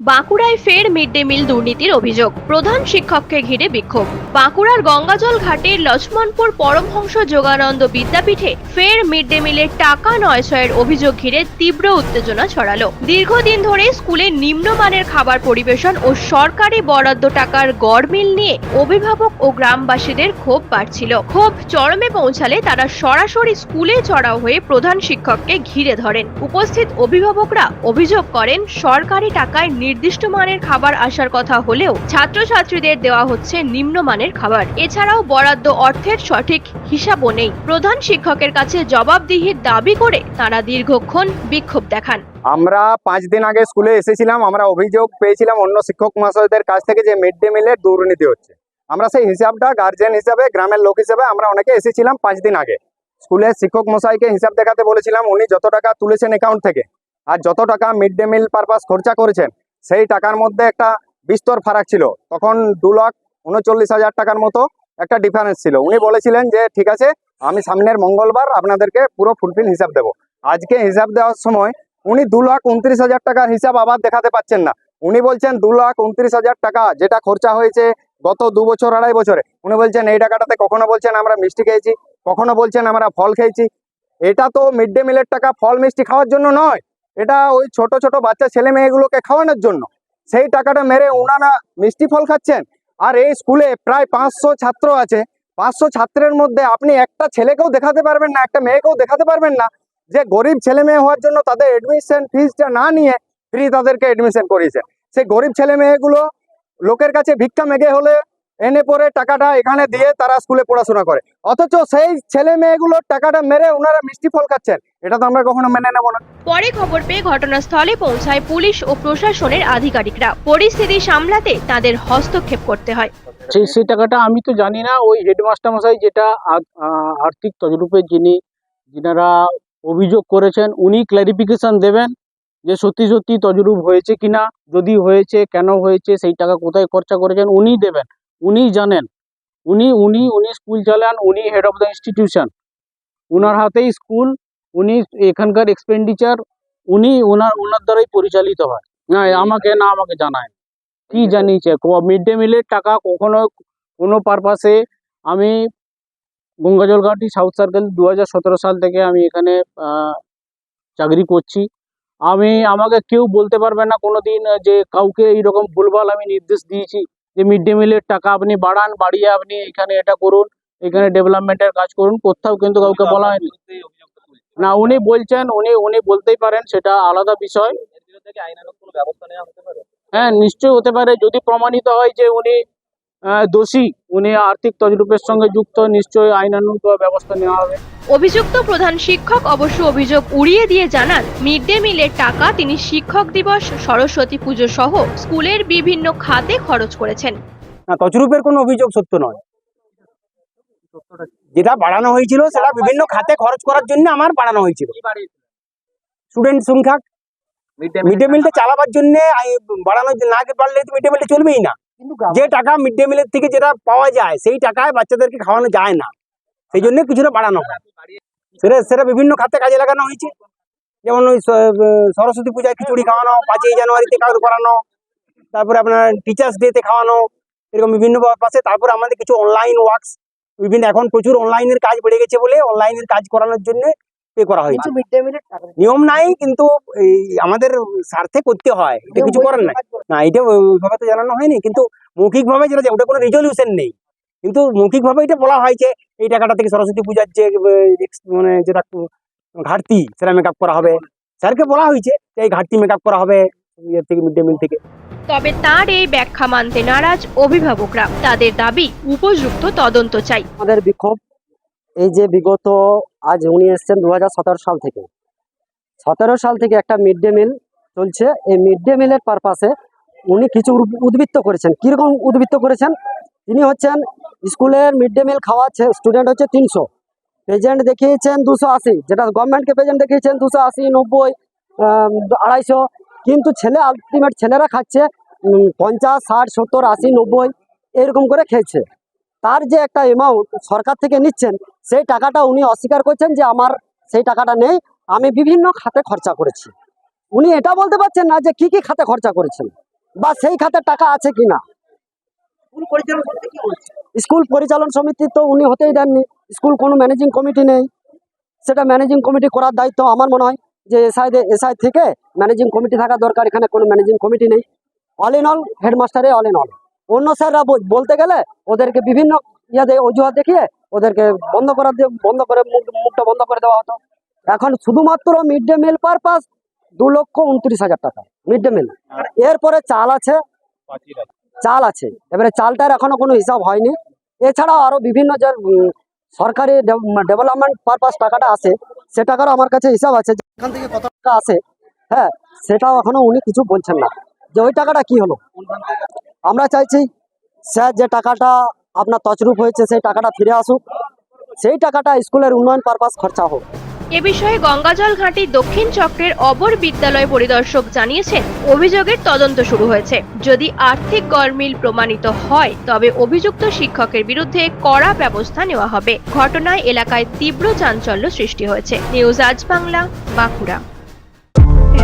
বাঁকুড়ায় ফের mid day meal দুর্নীতির অভিযোগ। প্রধান শিক্ষককে ঘিরে বিক্ষোভ। বাঁকুড়ার গঙ্গাজল ঘাটের লক্ষ্মণপুর পরমহংস যোগানন্দ বিদ্যাপীঠে ফের মিড ডে মিলের টাকা নয়ছয়ের অভিযোগ ঘিরে তীব্র উত্তেজনা ছড়ালো। দীর্ঘদিন ধরে স্কুলে নিম্নমানের খাবার পরিবেশন ও সরকারি বরাদ্দ টাকার গড়মিল নিয়ে অভিভাবক ও গ্রামবাসীদের ক্ষোভ বাড়ছিল। ক্ষোভ চরমে পৌঁছালে তারা সরাসরি স্কুলে চড়াও হয়ে প্রধান শিক্ষককে ঘিরে ধরেন। উপস্থিত অভিভাবকরা অভিযোগ করেন, সরকারি টাকায় নির্দিষ্ট মানের খাবার আসার কথা হলেও ছাত্রছাত্রীদের দেওয়া হচ্ছে নিম্নমানের খাবার। এছাড়াও বরাদ্দ অর্থের সঠিক হিসাবও নেই। প্রধান শিক্ষকের কাছে জবাবদিহির দাবি করে তারা দীর্ঘক্ষণ বিক্ষোভ দেখান। আমরা পাঁচ দিন আগে স্কুলে এসেছিলাম, আমরা অভিযোগ পেয়েছিলাম অন্য শিক্ষক মহাশয়দের কাছ থেকে যে মিড ডে মিলের দুর্নীতি হচ্ছে। আমরা সেই হিসাবটা গার্জেন হিসাবে, গ্রামের লোক হিসাবে আমরা অনেকে এসেছিলাম পাঁচ দিন আগে। স্কুলের শিক্ষক মশাইকে হিসাব দেখাতে বলেছিলাম, উনি যত টাকা তুলেছেন অ্যাকাউন্ট থেকে, আর যত টাকা মিড ডে মিল পারপাস খরচা করেছেন সেই টাকার মধ্যে একটা বিস্তর ফারাক ছিল। তখন দু লাখ উনচল্লিশ হাজার টাকার মতো একটা ডিফারেন্স ছিল। উনি বলেছিলেন যে, ঠিক আছে, আমি সামনের মঙ্গলবার আপনাদেরকে পুরো ফুলফিল হিসাব দেবো। আজকে হিসাব দেওয়ার সময় উনি দু লাখ উনত্রিশ হাজার টাকার হিসাব আবার দেখাতে পাচ্ছেন না। উনি বলছেন, দু লাখ উনত্রিশ হাজার টাকা যেটা খরচা হয়েছে গত দু বছর, আড়াই বছরে। উনি বলছেন, এই টাকাটাতে কখনো বলছেন আমরা মিষ্টি খেয়েছি, কখনো বলছেন আমরা ফল খেয়েছি। এটা তো মিড ডে মিলের টাকা ফল, মিষ্টি খাওয়ার জন্য নয়। এটা ওই ছোট ছোট বাচ্চা ছেলে মেয়েগুলোকে খাওয়ানোর জন্য। সেই টাকাটা মেরে উনারা মিষ্টি ফল খাচ্ছেন। আর এই স্কুলে প্রায় পাঁচশো ছাত্র আছে। পাঁচশো ছাত্রের মধ্যে আপনি একটা ছেলেকেও দেখাতে পারবেন না, একটা মেয়েকেও দেখাতে পারবেন না। যে গরিব ছেলে মেয়ে হওয়ার জন্য তাদের এডমিশন ফিজটা না নিয়ে ফ্রি তাদেরকে এডমিশন করিয়েছে। সেই গরিব ছেলে মেয়েগুলো লোকের কাছে ভিক্ষা মেঘে হলে এনে পরে টাকাটা এখানে দিয়ে তারা স্কুলে পড়াশোনা করে। অথচ সেই ছেলে মেয়েগুলোর টাকাটা মেরে ওনারা মিষ্টি ফল খাচ্ছেন। এটা তো আমরা কখনো মেনে নেব না। পরে খবর পেয়ে ঘটনাস্থলে পৌঁছায় পুলিশ ও প্রশাসনের আধিকারিকরা। পরিস্থিতি সামলাতে তাদের হস্তক্ষেপ করতে হয়। সেই সেই টাকাটা আমি তো জানি না। ওই হেডমাস্টার মশাই যেটা আর্থিক তজরূপের যিনি যিনারা অভিযোগ করেছেন উনি ক্ল্যারিফিকেশন দেবেন যে সত্যি সত্যি তজরূপ হয়েছে কিনা যদি হয়েছে কেন হয়েছে সেই টাকা কোথায় খরচা করেছেন উনি দেবেন। উনি জানেন। উনি উনি উনি স্কুল চালান, উনি হেড অফ দ্য ইনস্টিটিউশন ওনার হাতেই স্কুল উনি এখানকার এক্সপেন্ডিচার উনি ওনার ওনার দ্বারাই পরিচালিত হয়। না আমাকে না, আমাকে জানায়। কি জানিয়েছে? মিড ডে মিলের টাকা কখনো, কোনো পারপাসে আমি গঙ্গাজলঘাটি সাউথ সার্কেল দু হাজার সতেরো সাল থেকে আমি এখানে চাকরি করছি। আমি, আমাকে কেউ বলতে পারবে না কোনো দিন যে কাউকে এইরকম ভুলভাল আমি নির্দেশ দিয়েছি। যে মিড ডে মিলের টাকা আপনি বাড়ান বাড়িয়ে আপনি এখানে এটা করুন এখানে ডেভেলপমেন্টের কাজ করুন কোথাও কিন্তু কাউকে বলা হয়নি। না উনি বলছেন উনি উনি বলতেই পারেন সেটা আলাদা বিষয়। হ্যাঁ নিশ্চয়ই হতে পারে যদি প্রমাণিত হয় যে উনি দোষী। উনি আর্থিক তজরূপের সঙ্গে যুক্ত নিশ্চয়ই আইনানুগ ব্যবস্থা নেওয়া হবে। অভিযুক্ত প্রধান শিক্ষক অবশ্য অভিযোগ উড়িয়ে দিয়ে জানান মিড ডে মিলের টাকা তিনি শিক্ষক দিবস সরস্বতী পুজো সহ স্কুলের বিভিন্ন খাতে খরচ করেছেন। না তছরূপের কোনো অভিযোগ সত্য নয়। যেটা বাড়ানো হয়েছিল সেটা বিভিন্ন খাতে খরচ করার জন্য আমার বাড়ানো হয়েছিল। স্টুডেন্ট সংখ্যা মিড ডে মিলটা চালাবার জন্য বাড়ানো না পারলে মিড ডে মিলটা চলবেই না। যে টাকা মিড ডে মিলের থেকে যেটা পাওয়া যায়, সেই টাকায় বাচ্চাদেরকে খাওয়ানো যায় না। সেই জন্য কিছুটা বাড়ানো সেটা সেটা বিভিন্ন খাতে কাজে লাগানো হয়েছে। যেমন ওই সরস্বতী পূজায় খিচুড়ি খাওয়ানো, পাঁচই জানুয়ারিতে কাউকে করানো, তারপরে আপনার টিচার্স ডেতে খাওয়ানো, এরকম বিভিন্ন পাশে তারপরে আমাদের কিছু অনলাইন ওয়ার্কস বিভিন্ন এখন প্রচুর অনলাইনের কাজ বেড়ে গেছে বলে অনলাইনের কাজ করানোর জন্য পে করা হয়েছে নিয়ম নাই কিন্তু এই আমাদের স্বার্থে করতে হয়। এটা কিছু করার নাই। না এটা ওইভাবে তো জানানো হয়নি কিন্তু মৌখিকভাবে যেটা ওটা কোনো রেজলিউশন নেই। কিন্তু মৌখিকভাবে এটা বলা হয় যে এই টাকাটা থেকে সরস্বতী পূজার যে মানে যেটা ঘাটতি সেটা মেকআপ করা হবে। স্যারকে বলা হয়েছে যে এই ঘাটতি মেকআপ করা হবে ইয়ের থেকে মিড ডে মিল থেকে। তবে তার এই ব্যাখ্যা মানতে নারাজ অভিভাবকরা। তাদের দাবি উপযুক্ত তদন্ত চাই। আমাদের বিক্ষোভ এই যে বিগত আজ উনি এসছেন দু হাজার সতেরো সাল থেকে। সতেরো সাল থেকে একটা মিড ডে মিল চলছে। এই মিড ডে মিলের পারপাসে উনি কিছু উদ- উদ্বৃত্ত করেছেন। কীরকম উদ্বৃত্ত করেছেন? তিনি হচ্ছেন স্কুলের মিড ডে মিল খাওয়াচ্ছে স্টুডেন্ট হচ্ছে তিনশো। প্রেজেন্ট দেখিয়েছেন দুশো আশি। যেটা গভর্নমেন্টকে পেজেন্ট দেখিয়েছেন দুশো আশি, নব্বই আড়াইশো। কিন্তু ছেলে আলটিমেট ছেলেরা খাচ্ছে পঞ্চাশ, ষাট, সত্তর, আশি, নব্বই, এরকম করে খেয়েছে। তার যে একটা অ্যামাউন্ট সরকার থেকে নিচ্ছেন সেই টাকাটা উনি অস্বীকার করছেন যে আমার সেই টাকাটা নেই আমি বিভিন্ন খাতে খরচা করেছি। উনি এটা বলতে পারছেন না যে কি কি খাতে খরচা করেছেন বা সেই খাতে টাকা আছে কিনা স্কুল পরিচালন সমিতি তো উনি হতেই দেননি স্কুল কোনো ম্যানেজিং কমিটি নেই। সেটা ম্যানেজিং কমিটি করার দায়িত্ব আমার মনে হয় যে এসআই এসআই থেকে ম্যানেজিং কমিটি থাকা দরকার এখানে কোনো ম্যানেজিং কমিটি নেই। অল ইন অল হেডমাস্টারে অল ইন অল অন্য স্যাররা বলতে গেলে ওদেরকে বিভিন্ন ইয়াদে অজুহাত দেখিয়ে ওদেরকে বন্ধ করার বন্ধ করে মুখ- মুখটা বন্ধ করে দেওয়া হতো। এখন শুধুমাত্র মিড ডে মিল পারপাস দু লক্ষ উনত্রিশ হাজার টাকা, মিড ডে মিল। এরপরে চাল আছে। চাল আছে। এবারে চালটার এখনও কোনো হিসাব হয়নি। এছাড়াও আরও বিভিন্ন যে সরকারি ডেভেলপমেন্ট পারপাস টাকাটা আছে সে টাকারও আমার কাছে হিসাব আছে এখান থেকে কত টাকা আছে। হ্যাঁ সেটাও এখনও উনি কিছু বলছেন না। যে ওই টাকাটা কি হলো? আমরা চাইছি স্যার যে টাকাটা আপনার তছরূপ হয়েছে সেই টাকাটা ফিরে আসুক। সেই টাকাটা স্কুলের উন্নয়ন পারপাস খরচা হোক। এ বিষয়ে গঙ্গাজল ঘাটি দক্ষিণ চক্রের অবর বিদ্যালয় পরিদর্শক জানিয়েছেন অভিযোগের তদন্ত শুরু হয়েছে। যদি আর্থিক গরমিল প্রমাণিত হয় তবে অভিযুক্ত শিক্ষকের বিরুদ্ধে কড়া ব্যবস্থা নেওয়া হবে। ঘটনায় এলাকায় তীব্র চাঞ্চল্য সৃষ্টি হয়েছে। নিউজ আজ বাংলা বাঁকুড়া।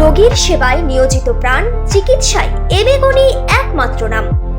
রোগীর সেবায় নিয়োজিত প্রাণ চিকিৎসায় এবেগুনি একমাত্র নাম।